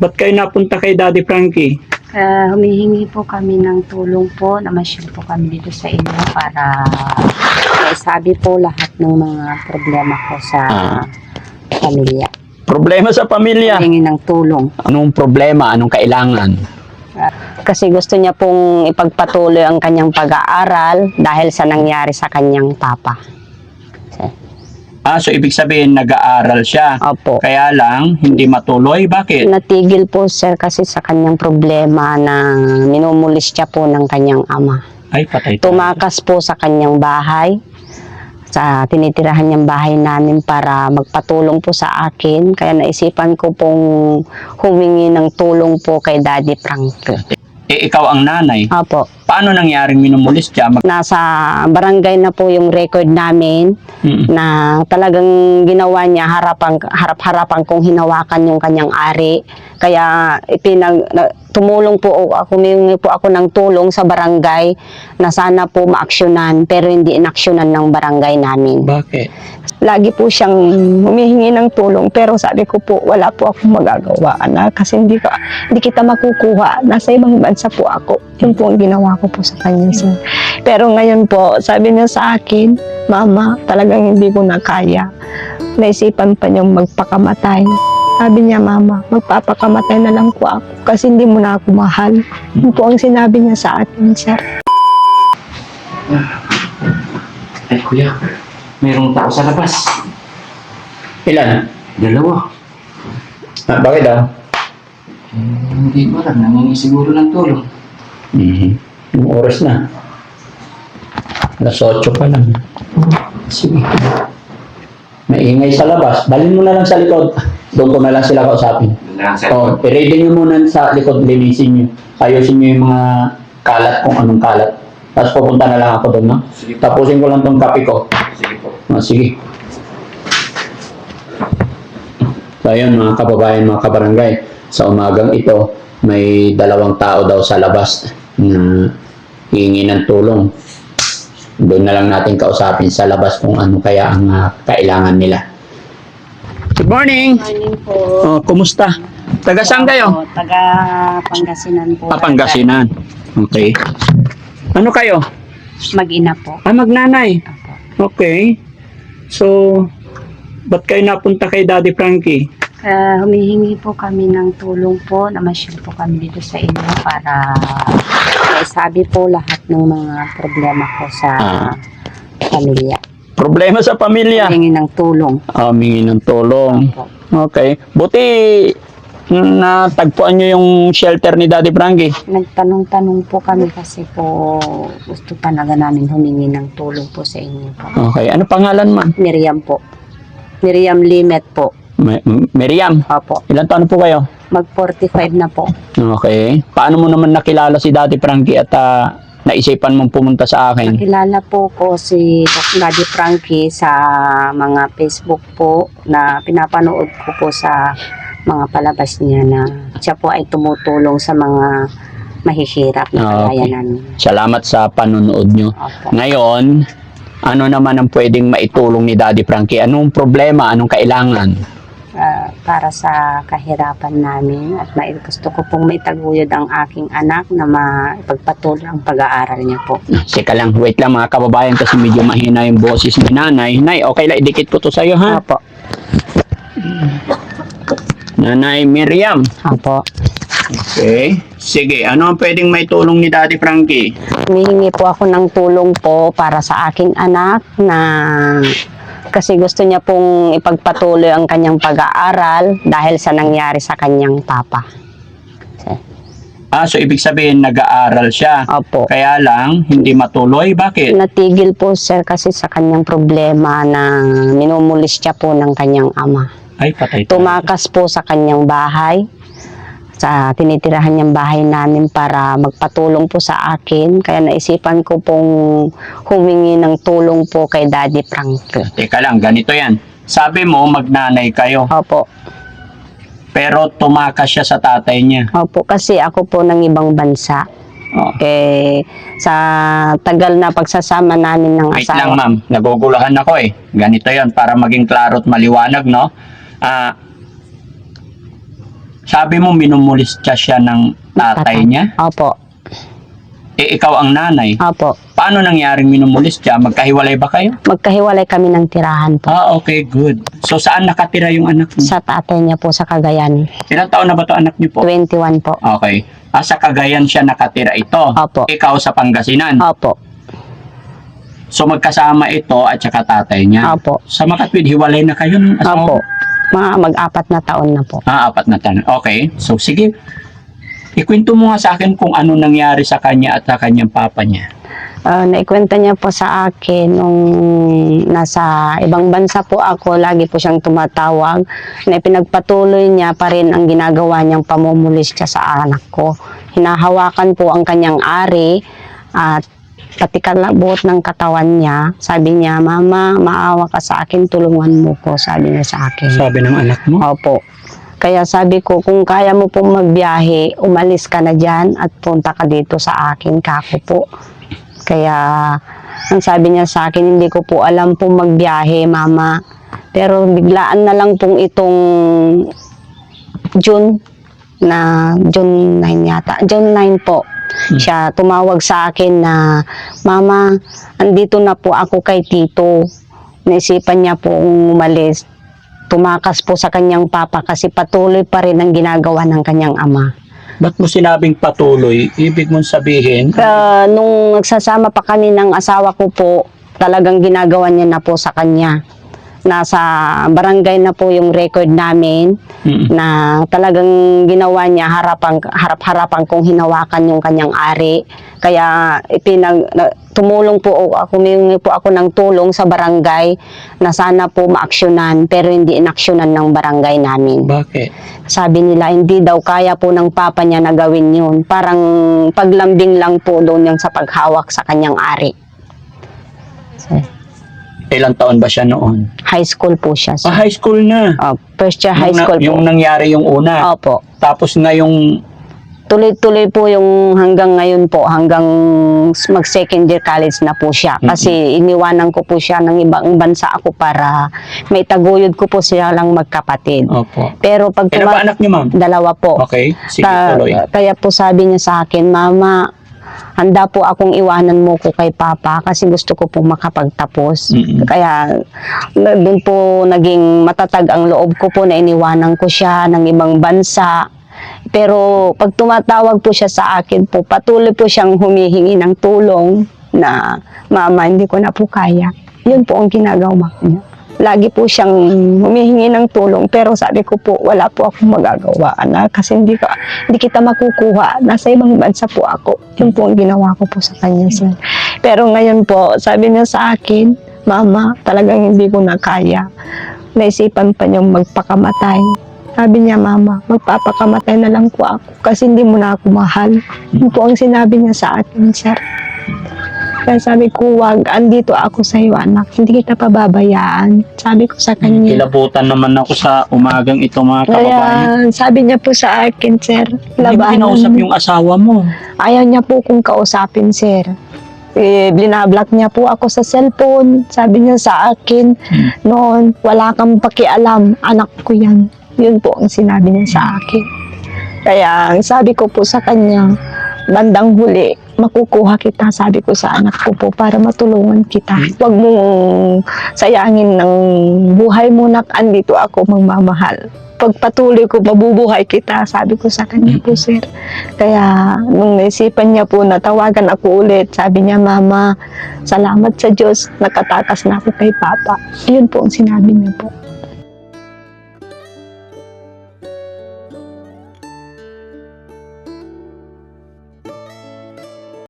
Ba't kayo napunta kay Daddy Frankie? Ah, humihingi po kami ng tulong po, namasyal po kami dito sa inyo para sabi po lahat ng mga problema ko sa Ah. pamilya. Problema sa pamilya. Humingi ng tulong. Anong problema? Anong kailangan? Kasi gusto niya pong ipagpatuloy ang kanyang pag-aaral dahil sa nangyari sa kanyang papa. Ah, so ibig sabihin nag-aaral siya. Opo. Kaya lang, hindi matuloy. Bakit? Natigil po sir kasi sa kanyang problema na minumulis siya po ng kanyang ama. Ay, patay tayo. Tumakas po sa kanyang bahay, sa tinitirahan niyang bahay namin para magpatulong po sa akin. Kaya naisipan ko pong humingi ng tulong po kay Daddy Frank. Eh, ikaw ang nanay. Opo. Paano nangyaring minumulis siya? Mag- Nasa barangay na po yung record namin Mm. na talagang ginawa niya harapan harap-harapan kong hinawakan yung kanyang ari kaya ipinag na- tumulong po ako humingi po ako ng tulong sa barangay na sana po maaksyonan pero hindi inaksyonan ng barangay namin. Bakit? lagi po siyang humihingi ng tulong pero sabi ko po wala po akong magagawa anak kasi hindi ka hindi kita makukuha. Nasa ibang bansa po ako. Yun po ang ginawa ko po sa kanya sir. pero ngayon po sabi niya sa akin mama talagang hindi ko na kaya. Naisipan pa niyang magpakamatay sabi niya mama magpapakamatay na lang po ako kasi hindi mo na ako mahal yun po ang sinabi niya sa akin sir Ay, kuya, mayroong tao sa labas. Ilan? Dalawa. Ah, bakit daw? Eh, hindi ko alam, nangingi siguro ng tulong. Mhm. Yung oras na. Alas 8 pa lang. Sige. Maingay sa labas. Dalhin mo na lang sa likod. Doon ko na lang sila kausapin. Sa Oh, i-ready nyo muna sa likod, linisin nyo. Ayusin nyo yung mga kalat kung anong kalat. Tapos pupunta na lang ako doon, no? Sige. Tapusin ko lang tong kape ko. Sige po. Ah, sige. So, ayun, mga kababayan, mga kabarangay. Sa umagang ito, may dalawang tao daw sa labas na hihingi ng tulong. Doon na lang natin kausapin sa labas kung ano kaya ang ah, kailangan nila. Good morning! morning po Oh, kumusta? Taga saan kayo? taga Pangasinan po Papangasinan. Okay. Ano kayo? mag-ina po Ah, magnanay. Okay. So, ba't kayo napunta kay Daddy Frankie? Ah, humihingi po kami ng tulong po, namasyal po kami dito sa inyo para sabi po lahat ng mga problema ko sa Ah. pamilya. Problema sa pamilya. Humingi ng tulong. Ah, humingi ng tulong. Okay. Buti natagpuan nyo yung shelter ni Daddy Frankie. Nagtanong-tanong po kami kasi po gusto talaga namin humingi ng tulong po sa inyo po. Okay. Ano pangalan man? Miriam po. Miriam Limet po. Ma- Miriam. Opo. Ilan taon po kayo? Mag 45 na po. Okay. Paano mo naman nakilala si Daddy Frankie at ah, naisipan mong pumunta sa akin? Nakilala po ko si Daddy Frankie sa mga Facebook po na pinapanood ko po sa mga palabas niya na siya po ay tumutulong sa mga mahihirap na Ah, kagaya okay. namin. Salamat sa panonood nyo. Opo. Ngayon, ano naman ang pwedeng maitulong ni Daddy Frankie? Anong problema? Anong kailangan? Para sa kahirapan namin at may, gusto ko pong maitaguyod ang aking anak na maipagpatuloy ang pag-aaral niya po. Sika lang, wait lang mga kababayan kasi medyo mahina yung boses ni nanay. Nay, okay lang, idikit ko to sa'yo ha. Opo. Nanay Miriam. Opo. Okay. Sige, ano ang pwedeng may tulong ni Daddy Frankie? Humihingi po ako ng tulong po para sa aking anak na kasi gusto niya pong ipagpatuloy ang kanyang pag-aaral dahil sa nangyari sa kanyang papa. Ah, so ibig sabihin nag-aaral siya. Opo. Kaya lang, hindi matuloy. Bakit? Natigil po sir kasi sa kanyang problema na minumulis siya po ng kanyang ama. Ay, patay tayo. Tumakas po sa kanyang bahay, sa tinitirahan niyang bahay namin para magpatulong po sa akin. Kaya naisipan ko pong humingi ng tulong po kay Daddy Frank. Teka lang, ganito yan. Sabi mo, magnanay kayo. Opo. Pero tumakas siya sa tatay niya. Opo, kasi ako po ng ibang bansa. Oh. Eh, sa tagal na pagsasama namin ng Wait lang asawa. ma'am, naguguluhan ako eh. Ganito yon para maging klaro at maliwanag, no? Ah, Sabi mo minumulistya siya ng tatay niya. Opo. Eh, ikaw ang nanay. Opo. Paano nangyaring minumulistya? Magkahiwalay ba kayo? Magkahiwalay kami ng tirahan po. Ah, okay, good. So, saan nakatira yung anak mo? Sa tatay niya po sa Cagayan. Ilang taon na ba to anak niyo po? 21 po. Okay. Ah, sa Cagayan siya nakatira ito. Opo. Ikaw sa Pangasinan. Opo. So, magkasama ito at saka tatay niya. Opo. Sa Makatwid, hiwalay na kayo ng asawa? Opo. Mga mag-apat na taon na po. Ah, apat na taon. Okay. So, sige. Ikwento mo nga sa akin kung ano nangyari sa kanya at sa kanyang papa niya. Uh, naikwenta niya po sa akin nung nasa ibang bansa po ako, lagi po siyang tumatawag na pinagpatuloy niya pa rin ang ginagawa niyang pamumulis siya sa anak ko. Hinahawakan po ang kanyang ari at pati kalabot ng katawan niya. Sabi niya, Mama, maawa ka sa akin, tulungan mo ko, sabi niya sa akin. Sabi ng anak mo? Opo. Kaya sabi ko, kung kaya mo pong magbiyahe, umalis ka na dyan at punta ka dito sa akin, kako po. Kaya, ang sabi niya sa akin, hindi ko po alam pong magbiyahe, mama. Pero biglaan na lang pong itong June na June 9 yata. June 9 po. Siya tumawag sa akin na, Mama, andito na po ako kay Tito. Naisipan niya po umalis. Tumakas po sa kanyang papa kasi patuloy pa rin ang ginagawa ng kanyang ama. Ba't mo sinabing patuloy? Ibig mong sabihin, Uh, nung nagsasama pa kami ng asawa ko po, talagang ginagawa niya na po sa kanya. Nasa barangay na po yung record namin Mm. na talagang ginawa niya harapan harap-harapan kong hinawakan yung kanyang ari. Kaya ipinag na- tumulong po ako, humingi po ako ng tulong sa barangay na sana po maaksyonan pero hindi inaksyonan ng barangay namin. bakit? Sabi nila, hindi daw kaya po ng papa niya na gawin yun. Parang paglambing lang po doon yung sa paghawak sa kanyang ari. So, Ilang taon ba siya noon? high school po siya. Ah, high school na. Oh, first year high Yung na- school po. yung nangyari yung una. Opo. Tapos ngayong Tuloy-tuloy po yung hanggang ngayon po, hanggang mag-second year college na po siya. Kasi iniwanan ko po siya ng ibang bansa ako para may taguyod ko po siya lang magkapatid. Opo. Pero pag Ilan ba tuma- anak niyo, ma'am? dalawa po. Okay, sige, Ta- tuloy. kaya po sabi niya sa akin, Mama, handa po akong iwanan mo ko kay Papa kasi gusto ko pong makapagtapos. Mm-mm. Kaya doon po naging matatag ang loob ko po na iniwanan ko siya ng ibang bansa. Pero pag tumatawag po siya sa akin po, patuloy po siyang humihingi ng tulong na, Mama, hindi ko na po kaya. Yun po ang ginagawa niya. Lagi po siyang humihingi ng tulong pero sabi ko po wala po akong magagawa anak kasi hindi ka hindi kita makukuha. Nasa ibang bansa po ako. Yun po ang ginawa ko po sa kanya sir. Pero ngayon po sabi niya sa akin mama talagang hindi ko na kaya. Naisipan pa niyang magpakamatay. Sabi niya mama magpapakamatay na lang po ako kasi hindi mo na ako mahal. Yun po ang sinabi niya sa akin sir kaya sabi ko, wag, andito ako sa iyo, anak. Hindi kita pababayaan. Sabi ko sa kanya. Kilabutan naman ako sa umagang ito mga Kaya kababayan. sabi niya po sa akin, sir, Hindi mo labanan. kinausap yung asawa mo. Ayaw niya po kung kausapin, sir. Eh, binablock niya po ako sa cellphone. Sabi niya sa akin, noon, wala kang pakialam, anak ko yan. Yun po ang sinabi niya sa akin. Kaya ang sabi ko po sa kanya, bandang huli, makukuha kita, sabi ko sa anak ko po, para matulungan kita. Huwag mong sayangin ng buhay mo, nak, andito ako magmamahal. Pagpatuloy ko, mabubuhay kita, sabi ko sa kanya po, sir. Kaya, nung naisipan niya po na tawagan ako ulit, sabi niya, Mama, salamat sa Diyos, nakatakas na ako kay Papa. Yun po ang sinabi niya po.